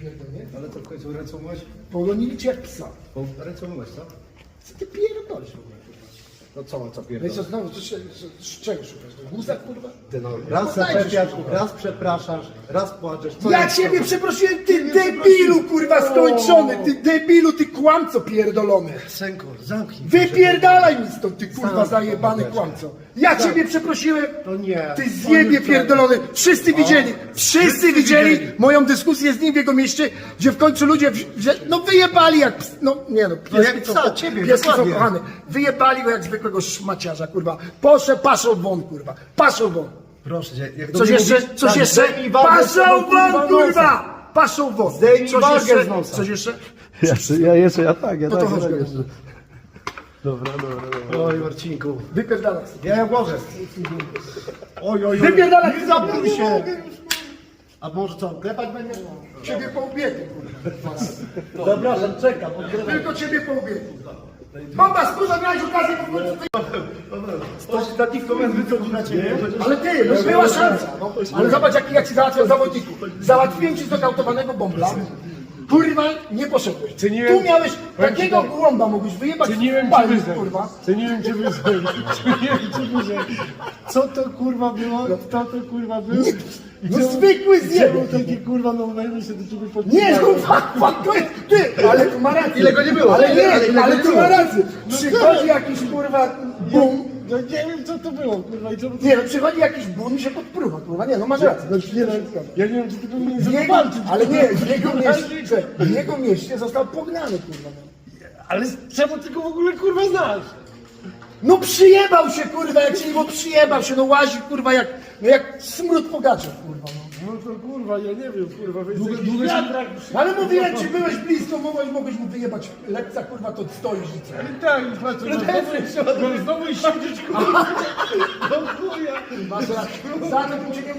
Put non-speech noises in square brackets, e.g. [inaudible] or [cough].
pierdolnie. Ale to w końcu ręce umyłeś? Pogonili cię jak psa. Umyłeś, co? Co ty pierdolisz w ogóle? No co, co No i pierdolę? co znowu, co, się- z czego szukasz? No, Guza kurwa? Ty no, raz kurwa. raz przepraszasz, raz płaczesz. Co Ja jest ciebie to? przeprosiłem, ty debilu kurwa skończony, ty debilu, ty kłamco pierdolony. Synku, zamknij. Wypierdalaj mi stąd, ty kurwa Sam zajebany kurwa. kłamco. Ja ciebie przeprosiłem, To nie. ty zjebie pierdolony. Wszyscy widzieli, wszyscy widzieli moją dyskusję z nim w jego mieście, gdzie w końcu ludzie, wzi- wzi- no wyjebali jak, ps- no nie no, pieski jak są, psa, ciebie, pieski są dokładnie. kochane. Wyjebali go jak zwykłego szmaciarza, kurwa. Poszedł, paszą won, kurwa. Paszą won. Proszę cię, jak do Coś mnie jeszcze, mówisz, coś tak, jeszcze? zdejmij wagę z Paszą tego, kurwa, won, nosa. kurwa! Paszą won. Zdejmij Coś wagę jeszcze? z nosa. Coś jeszcze? Ja, ja jeszcze, ja tak, ja No to tak. chodź, ja tak jeszcze. Dobra, dobra, dobra. Oj, Marcinku. Wypierdalaj. Ja głoszę. Oj, oj, oj. Wypierdalaj. Nie się. A może co, klepać będziesz? Ciebie po ubiegu, kurwa. Zapraszam, czekam. Tylko ciebie po ubiegu. Bomba, spróbuj, miałeś okazję po prostu Stoś takich komend wycodził na ciebie. Ale ty, no była szansa. No. Ale zobacz, jak, jak ci załatwiał zawodników. Załatwiłem ci znokautowanego bombla. Kurwa, nie poszedłeś. Ceniłem- Tu miałeś powiem ci takiego tak. głąba, mogłeś wyjebać Ceniłem w cię palnik, wyżej. kurwa. Ceniłem cię wyżej. Ceniłem cię wyżej. Co to kurwa było? Kto to kurwa był? I No czemu- zwykły i zjebek. Czemu takie kurwa no wejmy się do ciebie pod Nie, no fakt, fakt, to jest ty, ale tu ma rację. Ile go nie było? Ale Ale nie, ile ale tu nie ma było? rację. Przychodzi jakiś kurwa bum. No nie wiem co to było kurwa i czemu... Nie, no przychodzi jakiś bum i się podpruwa, kurwa. Nie, no masz rację. No nie, no, ja nie wiem czy ty powinieneś W jego, walczyć. ale nie, w jego [laughs] mieście, w jego mieście został pognany, kurwa. no. Ale czemu ty go w ogóle kurwa znasz? No przyjebał się, kurwa, jak się bo przyjebał się, no łazi, kurwa, jak, no jak smród pogaczy, kurwa, no. No to kurwa, ja nie wiem kurwa, wy Długo- długo się- wiatrak. No Ale mówiłem ci, byłeś blisko, mogłeś, mogłeś mu wyjebać lekca, kurwa, to stoisz i co? I tak, i patrz, no znowu, no znowu siedzieć kurwa. No chuja. Masz rację, za to bym cię nie.